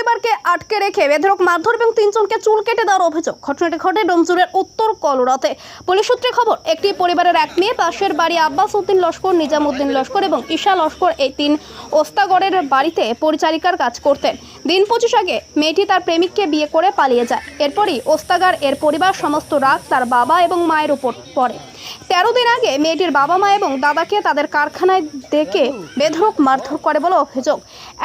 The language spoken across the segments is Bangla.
পরিবারকে আটকে রেখে বেধরক মারধর এবং তিনজনকে চুল কেটে দেওয়ার অভিযোগ। ঘটনাটি ঘটে ডোমজুরের উত্তর কলরাতে। পুলিশ সূত্রে খবর, একটি পরিবারের এক মেয়ে, পাশের বাড়ি আব্বাস উদ্দিন লস্কর, নিজামুদ্দিন লস্কর এবং ঈশা লস্কর এই তিন ওস্তাগড়ের বাড়িতে পরিচারিকার কাজ করতেন। দিন পঁচিশ আগে মেয়েটি তার প্রেমিককে বিয়ে করে পালিয়ে যায়। এরপরই ওস্তাগার, এর পরিবার, সমস্ত রাগ তার বাবা এবং মায়ের উপর পড়ে। তেরো দিন আগে মেয়েটির বাবা মা এবং দাদাকে তাদের কারখানায় ডেকে বেধরক মারধর করে বলে অভিযোগ।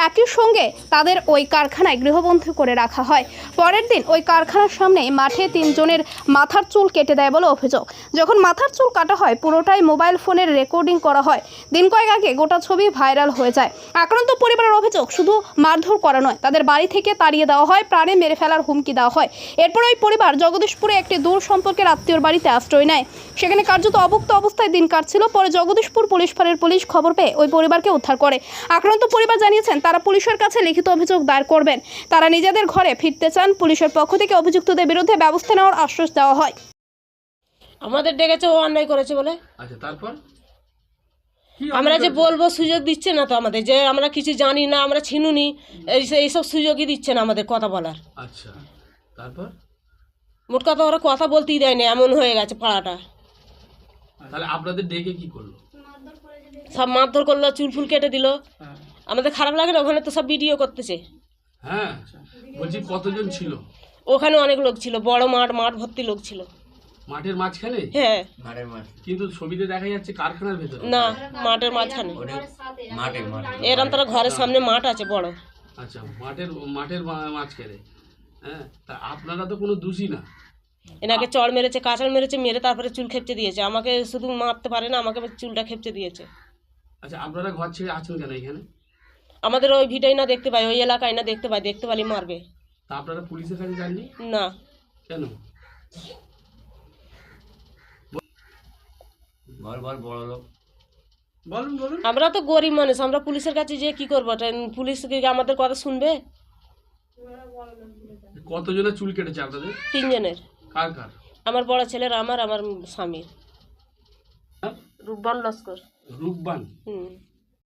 একই সঙ্গে তাদের ওই কারখানায় গৃহবন্দী করে রাখা হয়। পরের দিন ওই কারখানার সামনে মাঠে তিনজনের মাথার চুল কেটে দেয় বলে অভিযোগ। যখন মাথার চুল কাটা হয়, পুরোটাই মোবাইল ফোনের রেকর্ডিং করা হয়। দিন কয়েক আগে গোটা ছবি ভাইরাল হয়ে যায়। আক্রান্ত পরিবারের অভিযোগ, শুধু মারধর করা নয়, তাদের বাড়ি থেকে তাড়িয়ে দেওয়া হয়, প্রাণে মেরে ফেলার হুমকি দেওয়া হয়। এরপর ওই পরিবার জগদীশপুরে একটি দূর সম্পর্কের আত্মীয়র বাড়িতে আশ্রয় নেয়। সেখানে কার্যত অভুক্ত অবস্থায় দিন কাটছিল, পরে জগদীশপুর পুলিশ ফাঁড়ির পুলিশ খবর পেয়ে ওই পরিবারকে উদ্ধার করে। আক্রান্ত পরিবার জানিয়েছেন তারা পুলিশের কাছে লিখিত অভিযোগ দায়ের করবেন। তারা নিজেদের ঘরে ফিরতে চান। পুলিশের পক্ষ থেকে অভিযুক্তদের বিরুদ্ধে ব্যবস্থা নেওয়ার আশ্বাস দেওয়া হয়। আমাদের ডেকেছে ও অন্যায় করেছে বলে। আচ্ছা তারপর? আমরা যে বলব সুযোগ দিচ্ছে না তো আমাদের। যে আমরা কিছু জানি না আমরা ছিনুনি এইসব সুযোগই দিচ্ছে না আমাদের কথা বলার। আচ্ছা তারপর? মোট কথা ওরা কথা বলতেই দেয় না এমন হয়ে গেছে পাড়াটা। তাহলে আপনাদের ডেকে কি করল? সব মারধর করল চুল ফুল কেটে দিল। আমাদের খারাপ লাগে না ওখানে তো সব ভিডিও করতেছে। হ্যাঁ বলছি কতজন ছিল? ওখানে অনেক লোক ছিল বড় মাঠ মাঠ ভর্তি লোক ছিল। মাঠের মাঝখানে? হ্যাঁ। কিন্তু ছবিতে দেখা যাচ্ছে কারখানার ভেতরে। না মাঠের মাঝখানে। এরম তারা ঘরের সামনে মাঠ আছে বড়। আচ্ছা মাঠের মাঠের মাঝখানে। হ্যাঁ তা আপনারা তো কোনো দোষী না। এনাকে চড় মেরেছে কাঁচাল মেরেছে মেরে তারপরে চুল খেপচে দিয়েছে। আমাকে শুধু মারতে পারে না আমাকে চুলটা খেপচে দিয়েছে। আচ্ছা আপনারা ঘর ছেড়ে আছেন কেন এখানে? আমাদের ওই ভিটাই না দেখতে পাই ওই এলাকায় না দেখতে পাই দেখতে পালি মারবে। তা আপনারা পুলিশের কাছে যাননি? না। কেন? আমরা তো গরিব মানুষ আমরা পুলিশের কাছে যে কি করব? পুলিশ কি আমাদের কথা শুনবে? কতজনের চুল কেটেছে আপনাদের? তিনজনের। কার কার? আমার বড় ছেলের আমার আমার স্বামীর। হ্যাঁ? রূপবান লস্কর। রূপবান? হুম।